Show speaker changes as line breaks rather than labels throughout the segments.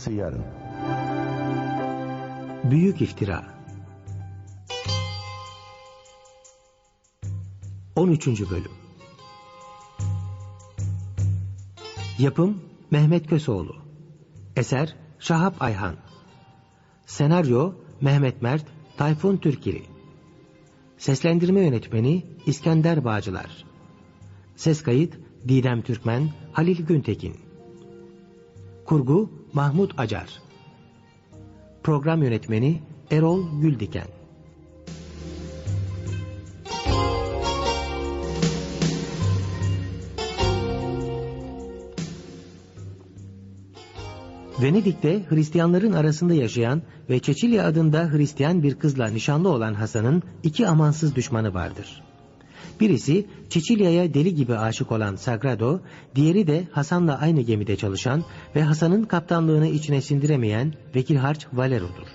Arkası yarın.
Büyük İftira. 13. Bölüm. Yapım Mehmet Köseoğlu. Eser Şahap Ayhan. Senaryo Mehmet Mert Tayfun Türkili. Seslendirme Yönetmeni İskender Bağcılar. Ses kayıt Didem Türkmen Halil Güntekin. Kurgu Mahmut Acar Program Yönetmeni Erol Güldiken Venedik'te Hristiyanların arasında yaşayan ve Çeçilya adında Hristiyan bir kızla nişanlı olan Hasan'ın iki amansız düşmanı vardır. Birisi Çeçilya'ya deli gibi aşık olan Sagrado, diğeri de Hasan'la aynı gemide çalışan ve Hasan'ın kaptanlığını içine sindiremeyen Vekil Harç Valero'dur.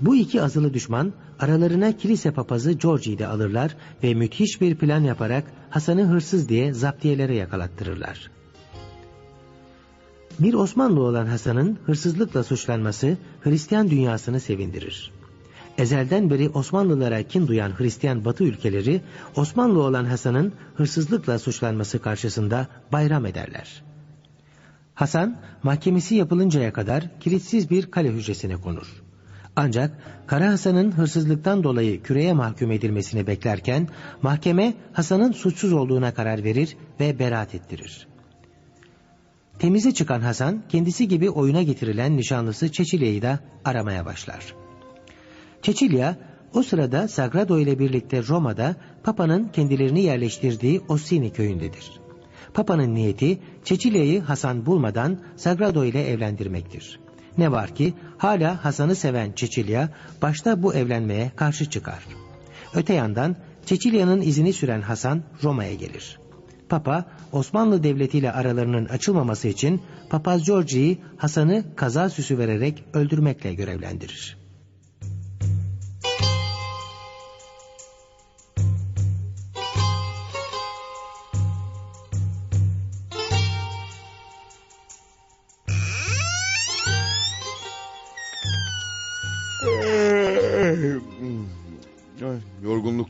Bu iki azılı düşman aralarına kilise papazı Georgie'yi de alırlar ve müthiş bir plan yaparak Hasan'ı hırsız diye zaptiyelere yakalattırırlar. Bir Osmanlı olan Hasan'ın hırsızlıkla suçlanması Hristiyan dünyasını sevindirir. Ezelden beri Osmanlılara kin duyan Hristiyan Batı ülkeleri Osmanlı olan Hasan'ın hırsızlıkla suçlanması karşısında bayram ederler. Hasan mahkemesi yapılıncaya kadar kilitsiz bir kale hücresine konur. Ancak Kara Hasan'ın hırsızlıktan dolayı küreye mahkum edilmesini beklerken mahkeme Hasan'ın suçsuz olduğuna karar verir ve beraat ettirir. Temize çıkan Hasan kendisi gibi oyuna getirilen nişanlısı Çeçilya'yı da aramaya başlar. Çeçilya o sırada Sagrado ile birlikte Roma'da Papa'nın kendilerini yerleştirdiği Ossini köyündedir. Papa'nın niyeti Çeçilya'yı Hasan bulmadan Sagrado ile evlendirmektir. Ne var ki hala Hasan'ı seven Çeçilya başta bu evlenmeye karşı çıkar. Öte yandan Çeçilya'nın izini süren Hasan Roma'ya gelir. Papa Osmanlı Devleti ile aralarının açılmaması için Papaz Georgi'yi Hasan'ı kaza süsü vererek öldürmekle görevlendirir.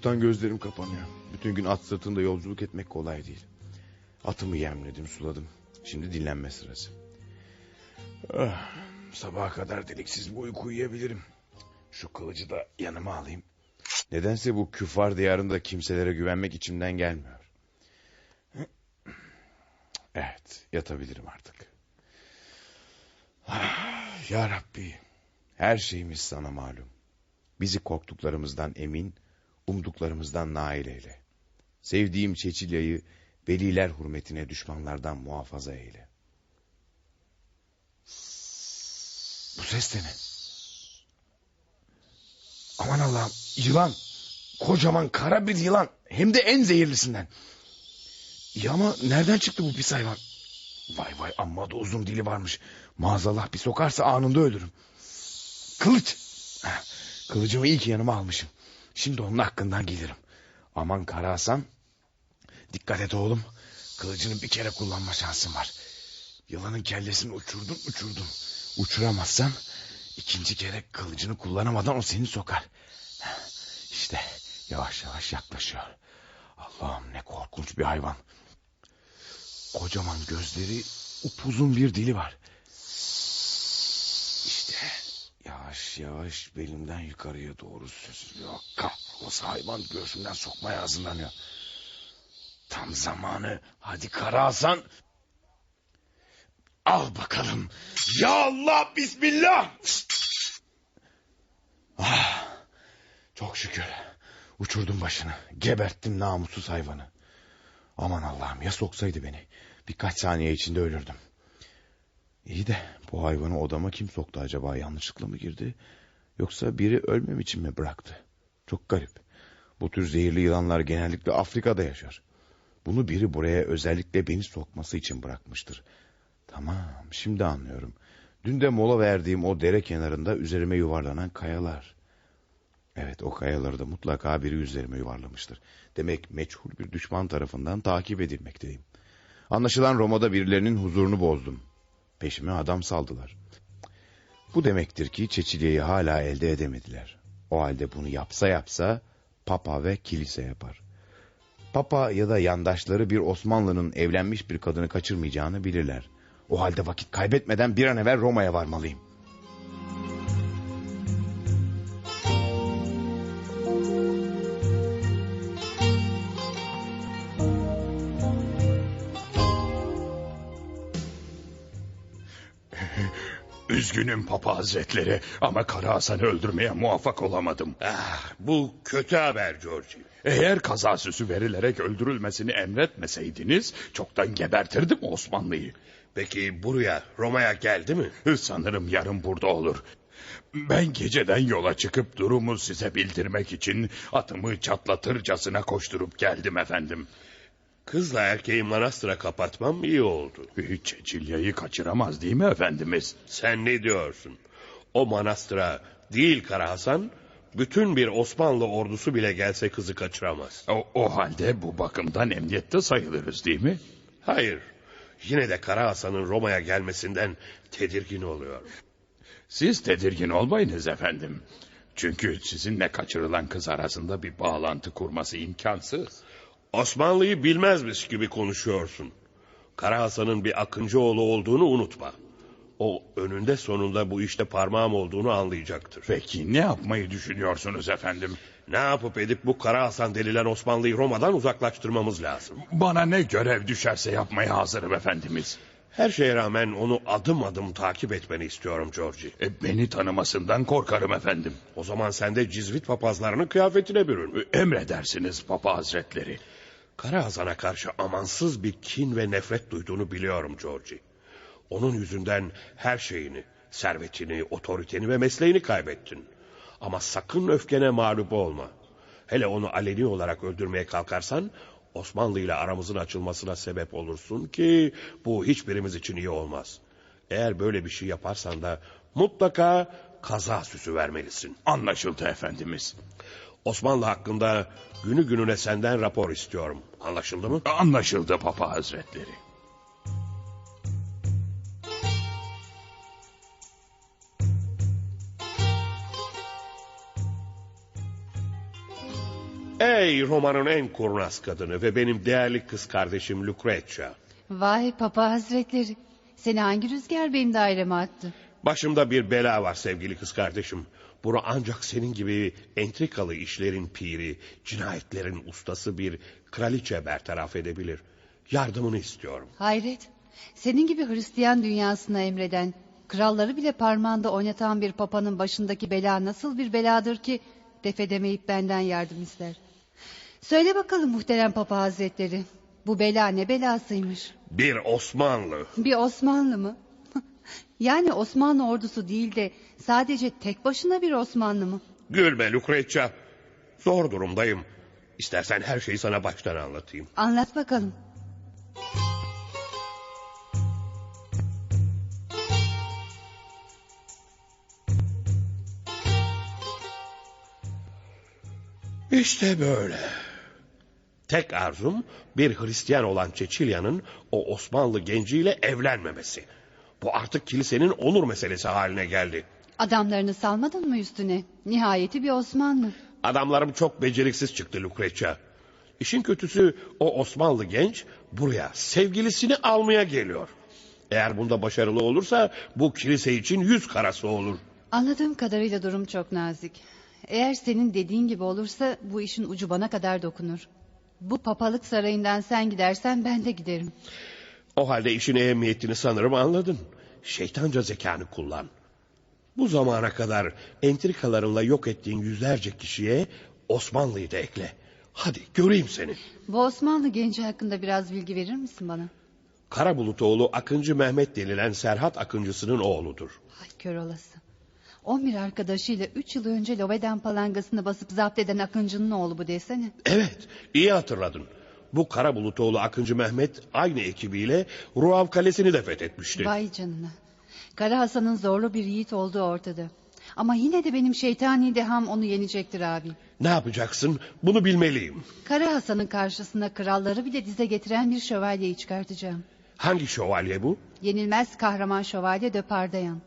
Yorgunluktan gözlerim kapanıyor. Bütün gün at sırtında yolculuk etmek kolay değil. Atımı yemledim, suladım. Şimdi dinlenme sırası. Ah, sabaha kadar deliksiz bir uyku uyuyabilirim. Şu kılıcı da yanıma alayım. Nedense bu küfar diyarında kimselere güvenmek içimden gelmiyor. Evet, yatabilirim artık. Ah, ya Rabbi, her şeyimiz sana malum. Bizi korktuklarımızdan emin, umduklarımızdan nail eyle. Sevdiğim Çeçilya'yı veliler hürmetine düşmanlardan muhafaza eyle. Bu ses de ne? Aman Allah'ım yılan. Kocaman kara bir yılan. Hem de en zehirlisinden. Ya ama nereden çıktı bu pis hayvan? Vay vay amma da uzun dili varmış. Maazallah bir sokarsa anında ölürüm. Kılıç. Kılıcımı iyi ki yanıma almışım. Şimdi onun hakkından gelirim. Aman Kara Hasan. Dikkat et oğlum. Kılıcını bir kere kullanma şansın var. Yılanın kellesini uçurdun uçurdun. Uçuramazsan ikinci kere kılıcını kullanamadan o seni sokar. İşte yavaş yavaş yaklaşıyor. Allah'ım ne korkunç bir hayvan. Kocaman gözleri upuzun bir dili var. İşte yavaş yavaş belimden yukarıya doğru süzülüyor. Kahrolası hayvan göğsümden sokmaya hazırlanıyor. Tam zamanı. Hadi Kara Hasan. Al bakalım. Ya Allah bismillah. Ah, çok şükür. Uçurdum başını. Geberttim namussuz hayvanı. Aman Allah'ım ya soksaydı beni. Birkaç saniye içinde ölürdüm. İyi de bu hayvanı odama kim soktu acaba yanlışlıkla mı girdi? Yoksa biri ölmem için mi bıraktı? Çok garip. Bu tür zehirli yılanlar genellikle Afrika'da yaşar. Bunu biri buraya özellikle beni sokması için bırakmıştır. Tamam şimdi anlıyorum. Dün de mola verdiğim o dere kenarında üzerime yuvarlanan kayalar. Evet o kayaları da mutlaka biri üzerime yuvarlamıştır. Demek meçhul bir düşman tarafından takip edilmekteyim. Anlaşılan Roma'da birilerinin huzurunu bozdum. Peşime adam saldılar. Bu demektir ki Çeçiliye'yi hala elde edemediler. O halde bunu yapsa yapsa papa ve kilise yapar. Papa ya da yandaşları bir Osmanlı'nın evlenmiş bir kadını kaçırmayacağını bilirler. O halde vakit kaybetmeden bir an evvel Roma'ya varmalıyım.
Üzgünüm Papa Hazretleri ama Kara Hasan'ı öldürmeye muvaffak olamadım.
Ah, bu kötü haber George.
Eğer kaza süsü verilerek öldürülmesini emretmeseydiniz çoktan gebertirdim Osmanlı'yı.
Peki buraya Roma'ya geldi mi?
Sanırım yarın burada olur. Ben geceden yola çıkıp durumu size bildirmek için atımı çatlatırcasına koşturup geldim efendim.
Kızla erkeği manastıra kapatmam iyi oldu.
Hiç Çecilya'yı kaçıramaz değil mi efendimiz?
Sen ne diyorsun? O manastıra değil Kara Hasan, bütün bir Osmanlı ordusu bile gelse kızı kaçıramaz.
O, o halde bu bakımdan emniyette sayılırız değil mi?
Hayır, yine de Kara Hasan'ın Roma'ya gelmesinden tedirgin oluyor.
Siz tedirgin olmayınız efendim. Çünkü sizinle kaçırılan kız arasında bir bağlantı kurması imkansız.
Osmanlı'yı bilmezmiş gibi konuşuyorsun. Kara Hasan'ın bir Akıncıoğlu olduğunu unutma. O önünde sonunda bu işte parmağım olduğunu anlayacaktır.
Peki ne yapmayı düşünüyorsunuz efendim?
Ne yapıp edip bu Kara Hasan denilen Osmanlı'yı Roma'dan uzaklaştırmamız lazım.
Bana ne görev düşerse yapmaya hazırım efendimiz.
Her şeye rağmen onu adım adım takip etmeni istiyorum Georgie.
E, beni tanımasından korkarım efendim.
O zaman sen de Cizvit papazlarının kıyafetine bürün.
Emredersiniz Papa Hazretleri.
Kara Hasan'a karşı amansız bir kin ve nefret duyduğunu biliyorum Georgie. Onun yüzünden her şeyini, servetini, otoriteni ve mesleğini kaybettin. Ama sakın öfkene mağlup olma. Hele onu aleni olarak öldürmeye kalkarsan Osmanlı ile aramızın açılmasına sebep olursun ki bu hiçbirimiz için iyi olmaz. Eğer böyle bir şey yaparsan da mutlaka kaza süsü vermelisin.
Anlaşıldı efendimiz.
Osmanlı hakkında günü gününe senden rapor istiyorum. Anlaşıldı mı?
Anlaşıldı Papa Hazretleri.
Ey Roma'nın en kurnaz kadını ve benim değerli kız kardeşim Lucrezia.
Vay papa hazretleri. Seni hangi rüzgar benim daireme attı?
Başımda bir bela var sevgili kız kardeşim. Bunu ancak senin gibi entrikalı işlerin piri, cinayetlerin ustası bir kraliçe bertaraf edebilir. Yardımını istiyorum.
Hayret. Senin gibi Hristiyan dünyasına emreden, kralları bile parmağında oynatan bir papanın başındaki bela nasıl bir beladır ki def edemeyip benden yardım ister. Söyle bakalım muhterem papa hazretleri. Bu bela ne belasıymış?
Bir Osmanlı.
Bir Osmanlı mı? Yani Osmanlı ordusu değil de sadece tek başına bir Osmanlı mı?
Gülme Lucrezia. Zor durumdayım. İstersen her şeyi sana baştan anlatayım.
Anlat bakalım.
İşte böyle. Tek arzum bir Hristiyan olan Çeçilya'nın o Osmanlı genciyle evlenmemesi. Bu artık kilisenin onur meselesi haline geldi.
Adamlarını salmadın mı üstüne? Nihayeti bir Osmanlı.
Adamlarım çok beceriksiz çıktı Lucrezia. İşin kötüsü o Osmanlı genç buraya sevgilisini almaya geliyor. Eğer bunda başarılı olursa bu kilise için yüz karası olur.
Anladığım kadarıyla durum çok nazik. Eğer senin dediğin gibi olursa bu işin ucu bana kadar dokunur. Bu papalık sarayından sen gidersen ben de giderim.
O halde işin ehemmiyetini sanırım anladın. Şeytanca zekanı kullan. Bu zamana kadar entrikalarınla yok ettiğin yüzlerce kişiye Osmanlı'yı da ekle. Hadi göreyim seni.
Bu Osmanlı genci hakkında biraz bilgi verir misin bana?
Karabulutoğlu Akıncı Mehmet denilen Serhat Akıncısı'nın oğludur.
Ay kör olası. 11 arkadaşıyla 3 yıl önce Loveden palangasını basıp zapt eden Akıncı'nın oğlu bu desene.
Evet, iyi hatırladın. Bu Karabulutoğlu Akıncı Mehmet aynı ekibiyle Ruav Kalesi'ni de fethetmişti.
Vay canına. Kara Hasan'ın zorlu bir yiğit olduğu ortada. Ama yine de benim şeytani deham onu yenecektir abi.
Ne yapacaksın? Bunu bilmeliyim.
Kara Hasan'ın karşısına kralları bile dize getiren bir şövalyeyi çıkartacağım.
Hangi şövalye bu?
Yenilmez kahraman şövalye de Pardayan.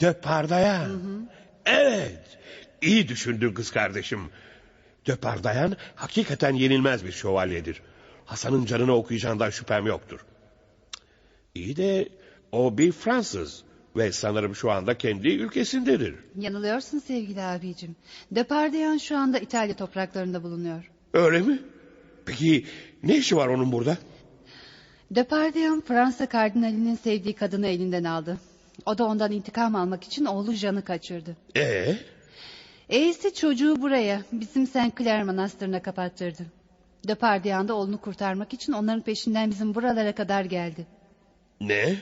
De Pardayan. Evet. İyi düşündün kız kardeşim. De Pardayan hakikaten yenilmez bir şövalyedir. Hasan'ın canını okuyacağından şüphem yoktur. İyi de o bir Fransız ve sanırım şu anda kendi ülkesindedir.
Yanılıyorsun sevgili abicim. De Pardayan şu anda İtalya topraklarında bulunuyor.
Öyle mi? Peki ne işi var onun burada?
Depardieu Fransa kardinalinin sevdiği kadını elinden aldı. O da ondan intikam almak için oğlu Jean'ı kaçırdı.
Ee,
E'si çocuğu buraya bizim Saint Clair manastırına kapattırdı. Depardieu da oğlunu kurtarmak için onların peşinden bizim buralara kadar geldi.
ne?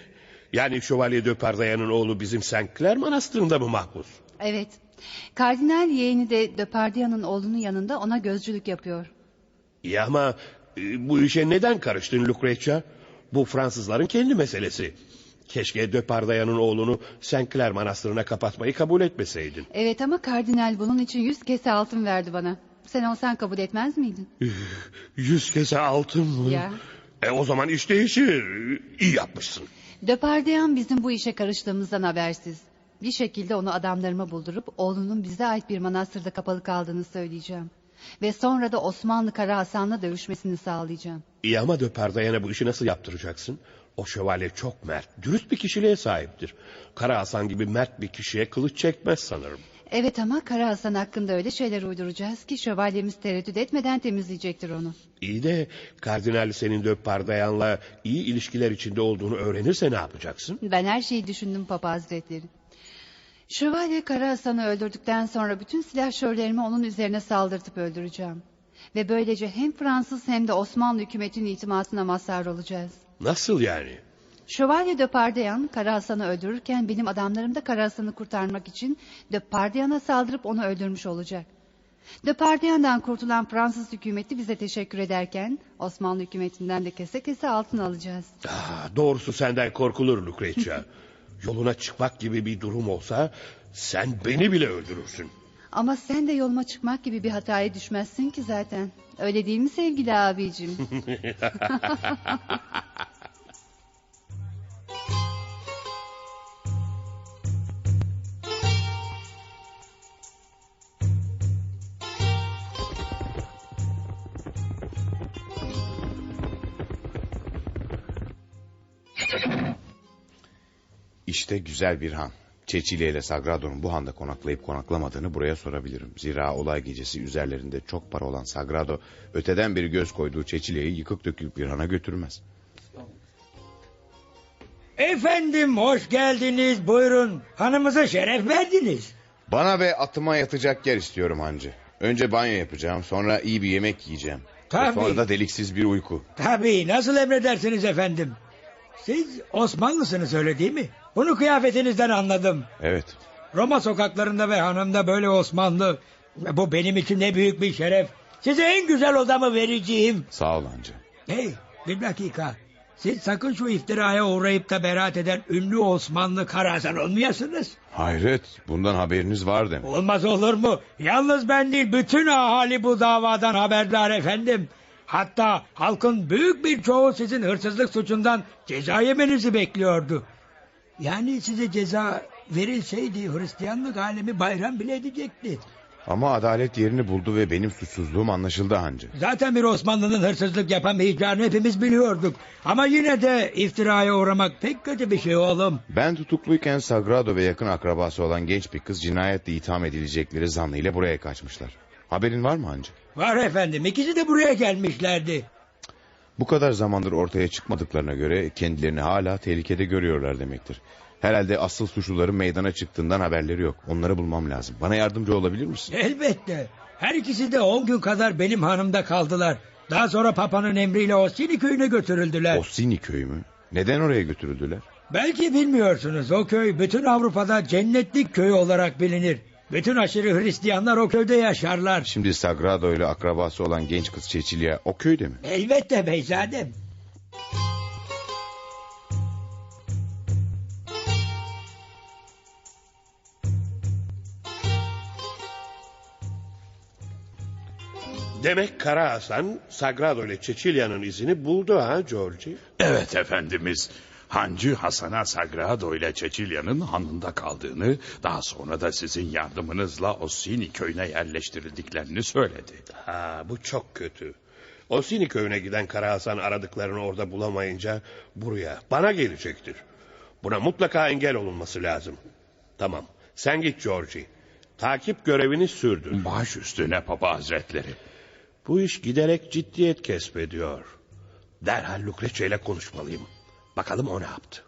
Yani Şövalye de Pardayan'ın oğlu bizim Saint Clair manastırında mı mahpus?
Evet. Kardinal yeğeni de Depardieu'nun oğlunun yanında ona gözcülük yapıyor.
İyi ama e, bu işe neden karıştın Lucretia? Bu Fransızların kendi meselesi. Keşke de Pardayan'ın oğlunu Saint Clair manastırına kapatmayı kabul etmeseydin.
Evet ama kardinal bunun için yüz kese altın verdi bana. Sen olsan kabul etmez miydin?
Yüz kese altın mı?
Ya.
E o zaman iş değişir. İyi yapmışsın.
Depardieu bizim bu işe karıştığımızdan habersiz. Bir şekilde onu adamlarıma buldurup oğlunun bize ait bir manastırda kapalı kaldığını söyleyeceğim. Ve sonra da Osmanlı Kara Hasan'la dövüşmesini sağlayacağım.
İyi ama de Pardayan'a bu işi nasıl yaptıracaksın? O şövalye çok mert, dürüst bir kişiliğe sahiptir. Kara Hasan gibi mert bir kişiye kılıç çekmez sanırım.
Evet ama Kara Hasan hakkında öyle şeyler uyduracağız ki şövalyemiz tereddüt etmeden temizleyecektir onu.
İyi de kardinal senin de Pardayan'la iyi ilişkiler içinde olduğunu öğrenirse ne yapacaksın?
Ben her şeyi düşündüm Papa Hazretleri. Şövalye Kara Hasan'ı öldürdükten sonra bütün silahşörlerimi onun üzerine saldırtıp öldüreceğim. Ve böylece hem Fransız hem de Osmanlı hükümetinin itimatına mazhar olacağız.
Nasıl yani?
Şövalye de Pardayan Kara Hasan'ı öldürürken benim adamlarım da Kara Hasan'ı kurtarmak için de Pardayan'a saldırıp onu öldürmüş olacak. De Pardayan'dan kurtulan Fransız hükümeti bize teşekkür ederken Osmanlı hükümetinden de kese kese altın alacağız.
Ah, doğrusu senden korkulur Lucretia. Yoluna çıkmak gibi bir durum olsa sen beni bile öldürürsün.
Ama sen de yoluma çıkmak gibi bir hataya düşmezsin ki zaten. Öyle değil mi sevgili abicim?
İşte güzel bir han. Çeçile ile Sagrado'nun bu handa konaklayıp konaklamadığını buraya sorabilirim. Zira olay gecesi üzerlerinde çok para olan Sagrado... ...öteden beri göz koyduğu Çeçile'yi yıkık dökük bir hana götürmez.
Efendim hoş geldiniz buyurun. Hanımıza şeref verdiniz.
Bana ve atıma yatacak yer istiyorum hancı. Önce banyo yapacağım, sonra iyi bir yemek yiyeceğim. Ve
Tabii.
sonra da deliksiz bir uyku.
Tabii nasıl emredersiniz efendim. Siz Osmanlısınız öyle değil mi? Bunu kıyafetinizden anladım.
Evet,
Roma sokaklarında ve hanımda böyle Osmanlı. Bu benim için ne büyük bir şeref. Size en güzel odamı vereceğim.
sağ ol hancı.
Hey bir dakika. Siz sakın şu iftiraya uğrayıp da beraat eden ünlü Osmanlı Karahasan olmayasınız.
Hayret, bundan haberiniz var demek.
Olmaz olur mu? Yalnız ben değil bütün ahali bu davadan haberdar efendim. Hatta halkın büyük bir çoğu sizin hırsızlık suçundan ceza yemenizi bekliyordu. Yani size ceza verilseydi Hristiyanlık alemi bayram bile edecekti.
Ama adalet yerini buldu ve benim suçsuzluğum anlaşıldı hancı.
Zaten bir Osmanlı'nın hırsızlık yapamayacağını hepimiz biliyorduk. Ama yine de iftiraya uğramak pek kötü bir şey oğlum.
Ben tutukluyken Sagrado ve yakın akrabası olan genç bir kız cinayetle itham edilecekleri zannıyla buraya kaçmışlar. Haberin var mı hancı?
Var efendim ikisi de buraya gelmişlerdi.
Bu kadar zamandır ortaya çıkmadıklarına göre kendilerini hala tehlikede görüyorlar demektir. Herhalde asıl suçluların meydana çıktığından haberleri yok. Onları bulmam lazım. Bana yardımcı olabilir misin?
Elbette. Her ikisi de on gün kadar benim hanımda kaldılar. Daha sonra papanın emriyle Ossini köyüne götürüldüler.
Ossini köyü mü? Neden oraya götürüldüler?
Belki bilmiyorsunuz o köy bütün Avrupa'da cennetlik köy olarak bilinir. Bütün aşırı Hristiyanlar o köyde yaşarlar.
Şimdi Sagrado ile akrabası olan genç kız Çeçilya o köyde mi?
Elbette beyzadem.
Demek Kara Hasan Sagrado ile Çeçilya'nın izini buldu ha Georgie.
Evet efendimiz. Hancı Hasan'a Sagrado ile Çeçilya'nın hanında kaldığını... ...daha sonra da sizin yardımınızla Ossini köyüne yerleştirildiklerini söyledi.
Ha, bu çok kötü. Osini köyüne giden Kara Hasan aradıklarını orada bulamayınca buraya, bana gelecektir. Buna mutlaka engel olunması lazım. Tamam, sen git Georgie. Takip görevini sürdür.
Baş üstüne Papa Hazretleri.
Bu iş giderek ciddiyet kesbediyor. Derhal Lucrece ile konuşmalıyım. Bakalım o ne yaptı.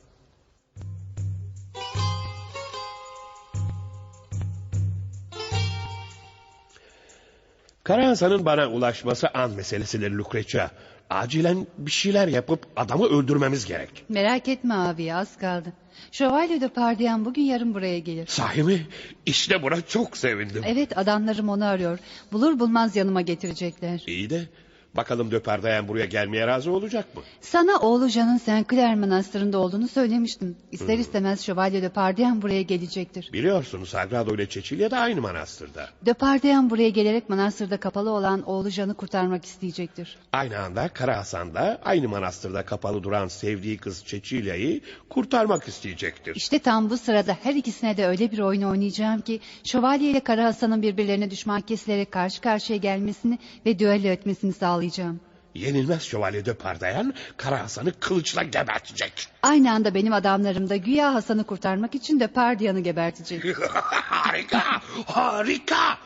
Kara Hasan'ın bana ulaşması an meselesidir Lucrece. Acilen bir şeyler yapıp adamı öldürmemiz gerek.
Merak etme abi az kaldı. Şövalye de Pardiyan bugün yarın buraya gelir.
Sahi mi? İşte buna çok sevindim.
Evet adamlarım onu arıyor. Bulur bulmaz yanıma getirecekler.
İyi de bakalım Döperdayan buraya gelmeye razı olacak mı?
Sana oğlu Can'ın Saint Clair Manastırı'nda olduğunu söylemiştim. İster istemez Şövalye de Pardiyan buraya gelecektir.
Biliyorsunuz Sagrado ile Çeçilya da aynı manastırda.
De Pardiyan buraya gelerek manastırda kapalı olan oğlu Can'ı kurtarmak isteyecektir.
Aynı anda Kara Hasan da aynı manastırda kapalı duran sevdiği kız Çeçilya'yı kurtarmak isteyecektir.
İşte tam bu sırada her ikisine de öyle bir oyun oynayacağım ki Şövalye ile Kara Hasan'ın birbirlerine düşman kesilerek karşı karşıya gelmesini ve düello etmesini sağlayacağım.
Yenilmez şövalye de Pardayan Kara Hasan'ı kılıçla gebertecek.
Aynı anda benim adamlarım da güya Hasan'ı kurtarmak için de Pardiyan'ı gebertecek.
harika, harika.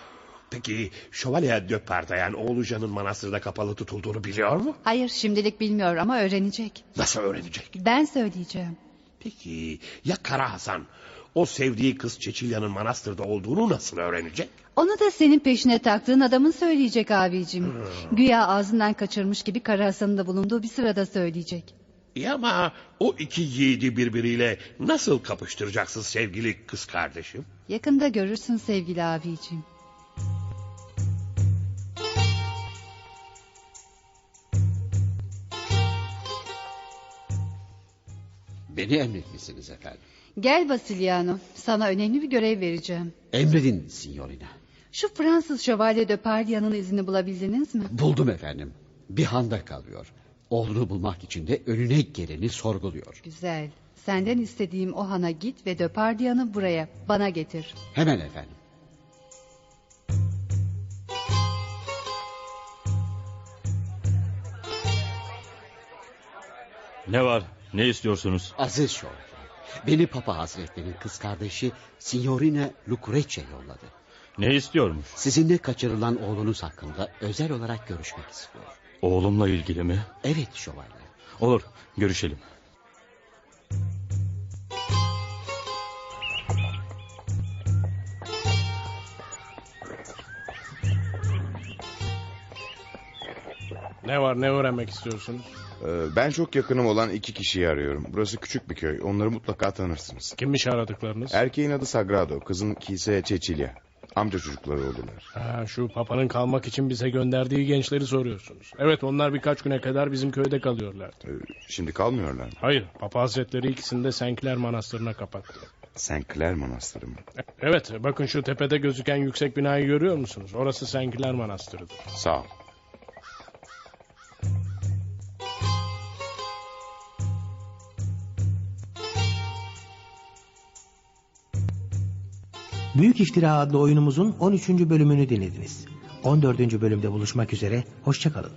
Peki şövalye de Pardayan oğlu Can'ın manastırda kapalı tutulduğunu biliyor mu?
Hayır şimdilik bilmiyor ama öğrenecek.
Nasıl öğrenecek?
Ben söyleyeceğim.
Peki ya Kara Hasan o sevdiği kız Çeçilya'nın manastırda olduğunu nasıl öğrenecek?
Onu da senin peşine taktığın adamın söyleyecek abicim. Güya ağzından kaçırmış gibi Kara Hasan'ın da bulunduğu bir sırada söyleyecek.
İyi ama o iki yiğidi birbiriyle nasıl kapıştıracaksın sevgili kız kardeşim?
Yakında görürsün sevgili abicim.
Beni emretmişsiniz efendim.
Gel Basiliano, sana önemli bir görev vereceğim.
Emredin signorina.
Şu Fransız şövalye de Pardiyan'ın izini bulabildiniz mi?
Buldum efendim. Bir handa kalıyor. Oğlunu bulmak için de önüne geleni sorguluyor.
Güzel. Senden istediğim o hana git ve de Pardiyan'ı buraya, bana getir.
Hemen efendim.
Ne var? Ne istiyorsunuz?
Aziz şövalye. Beni Papa Hazretleri'nin kız kardeşi Signorina Lucrece yolladı.
Ne istiyormuş?
Sizinle kaçırılan oğlunuz hakkında özel olarak görüşmek istiyor.
Oğlumla ilgili mi?
Evet şövalye.
Olur, görüşelim.
Ne var ne öğrenmek istiyorsunuz?
Ee, ben çok yakınım olan iki kişiyi arıyorum. Burası küçük bir köy. Onları mutlaka tanırsınız.
Kimmiş aradıklarınız?
Erkeğin adı Sagrado, kızın Kise Çeçilya. Amca çocukları oldular.
Ha, şu papanın kalmak için bize gönderdiği gençleri soruyorsunuz. Evet onlar birkaç güne kadar bizim köyde kalıyorlardı.
Ee, şimdi kalmıyorlar mı?
Hayır papa hazretleri ikisini de Senkler manastırına kapattı.
Clair Manastırı mı?
Evet bakın şu tepede gözüken yüksek binayı görüyor musunuz? Orası Senkler manastırıdır.
Sağ ol.
Büyük İftira adlı oyunumuzun 13. bölümünü dinlediniz. 14. bölümde buluşmak üzere, hoşçakalın.